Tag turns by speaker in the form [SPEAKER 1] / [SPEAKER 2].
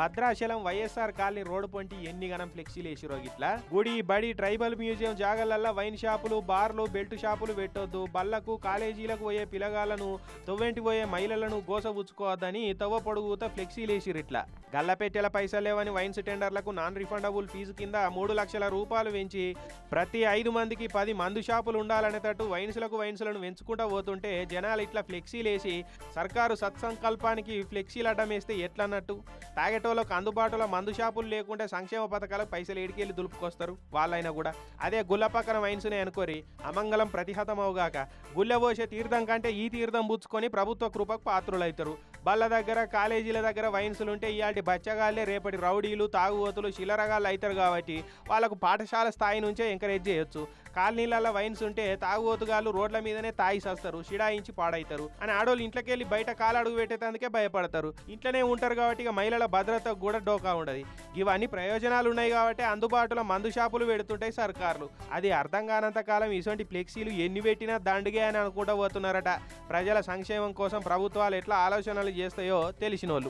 [SPEAKER 1] Bhadrachalam YSR colony road పొంటి ఎన్ని గనం ఫ్లెక్సీలు వేసిరో గిట్లా? గుడి బడి ట్రైబల్ మ్యూజియం జాగలల్లా వైన్ షాపులు బార్లు బెల్ట్ షాపులు పెట్టొద్దు. బళ్ళకు కాలేజీలకు పోయే పిలగాలను తొవ్వెంటి పోయే మహిళలను గోసబుచ్చుకోవద్దని తవ్వ పొడుగుత ఫ్లెక్సీలు వేసిరు ఇట్లా. గల్లపెట్టెల పైసలు లేవని వైన్స్ టెండర్లకు నాన్ రిఫండబుల్ ఫీజు కింద మూడు లక్షల రూపాయలు పెంచి ప్రతి ఐదు మందికి పది మందు షాపులు ఉండాలనేటట్టు వైన్స్లకు వైన్స్లను పెంచుకుంటూ పోతుంటే జనాలు ఇట్లా ఫ్లెక్సీలు వేసి సర్కారు సత్సంకల్పానికి ఫ్లెక్సీలు అడ్డం వేస్తే ఎట్లన్నట్టు ఆటోలకు అందుబాటులో మందు షాపులు లేకుంటే సంక్షేమ పథకాలకు పైసలు ఎడికెళ్ళి దులుపుకొస్తారు వాళ్ళైనా కూడా. అదే గుల్ల పక్కన వైన్స్నే అనుకోరి అమంగళం ప్రతిహతమవుగాక గుళ్ళ పోసే తీర్థం కంటే ఈ తీర్థం పుచ్చుకొని ప్రభుత్వ కృపకు పాత్రులవుతారు బళ్ళ దగ్గర కాలేజీల దగ్గర వైన్సులు ఉంటే ఇలాంటి బచ్చగాళ్ళే రేపటి రౌడీలు తాగుబోతులు శిలరగాళ్ళు అవుతారు కాబట్టి వాళ్ళకు పాఠశాల స్థాయి నుంచే ఎంకరేజ్ చేయొచ్చు. కాలనీలలో వైన్స్ ఉంటే తాగుబోతుగాళ్ళు రోడ్ల మీదనే తాగి సస్తారు షిడాయించి పాడైతారు. అని ఆడోళ్ళు ఇంట్లోకెళ్ళి బయట బయట కాలడుగు పెట్టేటందుకే భయపడతారు. ఇంట్లోనే ఉంటారు కాబట్టి ఇక మహిళల భద్రతకు కూడా డోకా ఉండదు. ఇవన్నీ ప్రయోజనాలు ఉన్నాయి కాబట్టి అందుబాటులో మందు షాపులు పెడుతుంటాయి సర్కార్లు. అది అర్థం కానంత కాలం ఇటువంటి ఫ్లెక్సీలు ఎన్ని పెట్టినా దండుగే అని అనుకుంటూ పోతున్నారట. ప్రజల సంక్షేమం కోసం ప్రభుత్వాలు ఎట్లా ఆలోచనలు చేస్తాయో తెలిసినోళ్ళు.